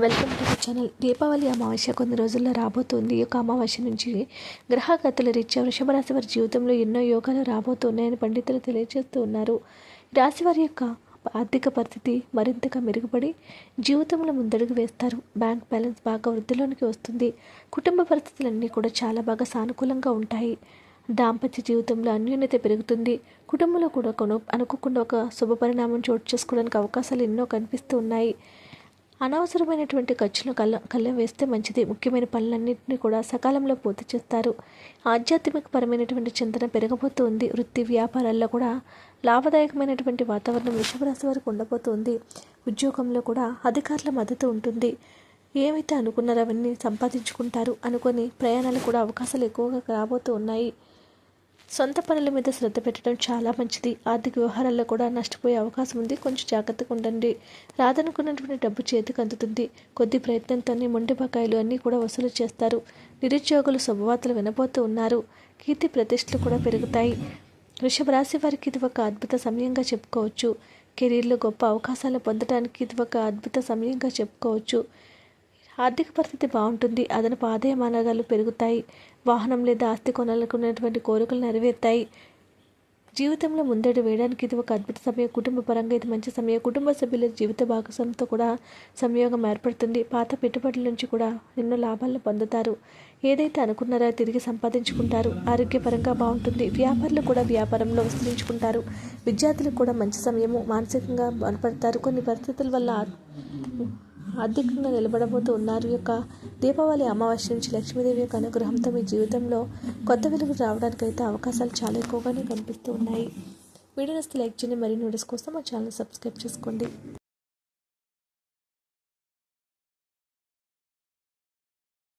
Welcome to the channel Deepavali అమావాస్య కొన్ని రోజుల్లో రాబోతుంది. ఈ యొక్క అమావాస్య నుంచి గ్రహగతుల రీత్యా వృషభ రాశి వారి జీవితంలో ఎన్నో యోగాలు రాబోతున్నాయని పండితులు తెలియజేస్తూ ఉన్నారు. రాశి వారి యొక్క ఆర్థిక పరిస్థితి మరింతగా మెరుగుపడి జీవితంలో ముందడుగు వేస్తారు. బ్యాంక్ బ్యాలెన్స్ బాగా వృద్ధిలోనికి వస్తుంది. కుటుంబ పరిస్థితులన్నీ కూడా చాలా బాగా సానుకూలంగా ఉంటాయి. దాంపత్య జీవితంలో అన్యోన్యత పెరుగుతుంది. కుటుంబంలో కూడా కొను అనుకోకుండా ఒక శుభ పరిణామం చోటు చేసుకోవడానికి అవకాశాలు ఎన్నో కనిపిస్తూ ఉన్నాయి. అనవసరమైనటువంటి ఖర్చును కళ్ళ కళ్ళం వేస్తే మంచిది. ముఖ్యమైన పనులన్నింటినీ కూడా సకాలంలో పూర్తి చేస్తారు. ఆధ్యాత్మిక పరమైనటువంటి చింతన పెరగబోతుంది. వృత్తి వ్యాపారాల్లో కూడా లాభదాయకమైనటువంటి వాతావరణం వృషభరాశి వరకు ఉండబోతుంది. ఉద్యోగంలో కూడా అధికారుల మద్దతు ఉంటుంది. ఏమైతే అనుకున్నారో అవన్నీ సంపాదించుకుంటారు అనుకొని ప్రయాణాలు కూడా అవకాశాలు ఎక్కువగా రాబోతూ ఉన్నాయి. సొంత పనుల మీద శ్రద్ధ పెట్టడం చాలా మంచిది. ఆర్థిక వ్యవహారాల్లో కూడా నష్టపోయే అవకాశం ఉంది. కొంచెం జాగ్రత్తగా ఉండండి. రాదనుకున్నటువంటి డబ్బు చేతికి అందుతుంది. కొద్ది ప్రయత్నంతోనే మొండి బకాయిలు అన్నీ కూడా వసూలు చేస్తారు. నిరుద్యోగులు శుభవార్తలు వినబోతూ ఉన్నారు. కీర్తి ప్రతిష్టలు కూడా పెరుగుతాయి. వృషభ రాశి వారికి ఇది ఒక అద్భుత సమయంగా చెప్పుకోవచ్చు. కెరీర్లో గొప్ప అవకాశాలు పొందడానికి ఇది ఒక అద్భుత సమయంగా చెప్పుకోవచ్చు. ఆర్థిక పరిస్థితి బాగుంటుంది. అదనపు ఆదాయ మార్గాలు పెరుగుతాయి. వాహనం లేదా ఆస్తి కొనాలనుకున్నటువంటి కోరికలు నెరవేరుతాయి. జీవితంలో ముందడు వేయడానికి ఇది ఒక అద్భుత సమయం. కుటుంబ పరంగా ఇది మంచి సమయం. కుటుంబ సభ్యుల జీవిత భాగస్వామితో కూడా సంయోగం ఏర్పడుతుంది. పాత పెట్టుబడుల నుంచి కూడా ఎన్నో లాభాలను పొందుతారు. ఏదైతే అనుకున్నారో తిరిగి సంపాదించుకుంటారు. ఆరోగ్యపరంగా బాగుంటుంది. వ్యాపారులు కూడా వ్యాపారంలో విస్తరించుకుంటారు. విద్యార్థులకు కూడా మంచి సమయము మానసికంగా బలపడతారు. కొన్ని పరిస్థితుల వల్ల ఆర్థికంగా నిలబడబోతూ ఉన్నారు. యొక్క దీపావళి అమావాస్య నుంచి లక్ష్మీదేవి యొక్క అనుగ్రహంతో మీ జీవితంలో కొత్త వెలుగు రావడానికి అయితే అవకాశాలు చాలా ఎక్కువగానే కనిపిస్తూ ఉన్నాయి. వీడియో నస్తే లైక్ చేయండి. మరిన్ని వీడియోస్ కోసం మా ఛానల్ సబ్స్క్రైబ్ చేసుకోండి.